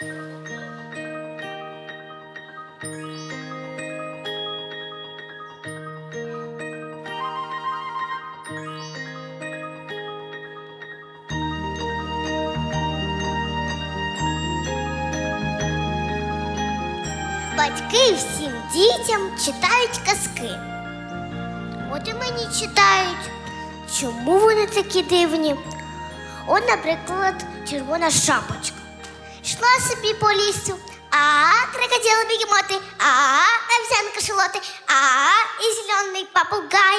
Батьки всім дітям читають казки. От і мені читають. Чому вони такі дивні? От, наприклад, червона шапочка. Йшла собі по лісу, а крокодили бігемоти, а овсянка шалоти, а і зелений попугай.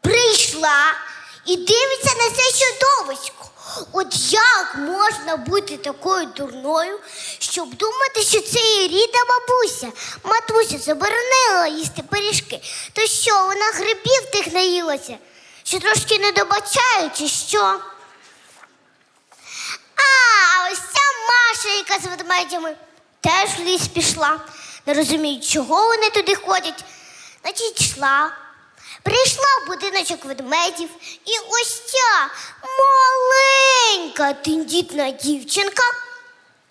Прийшла і дивиться на це чудовисько. От як можна бути такою дурною, щоб думати, що це її рідна бабуся. Матуся заборонила їсти пиріжки. То що, вона грибів тих наїлася? Що трошки не добачає, чи що? А, ось ця Маша, яка з ведмедями, теж в ліс пішла. Не розумію, чого вони туди ходять. Значить, йшла. Прийшла в будиночок ведмедів, і ось ця маленька тендітна дівчинка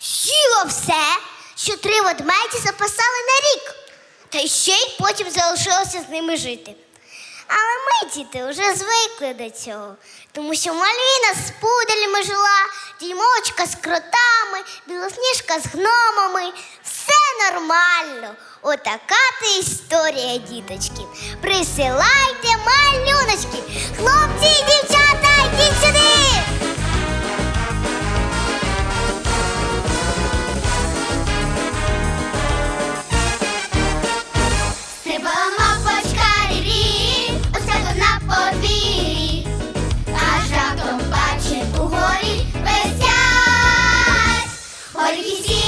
з'їла все, що три ведмеді запасали на рік, та ще й потім залишилося з ними жити. Але ми, діти, вже звикли до цього, тому що Мальвіна з пуделями жила, діймочка з кротами, білосніжка з гномами. Все нормально. Отака ти історія, діточки. Присилайте малюночки. Хлопці і дівчата, йдіть сюди. easy.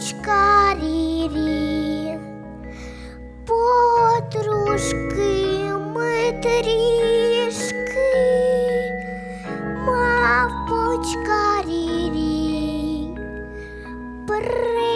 Мавпочка рірі, подружки ми трішки, мавпочка рірі, при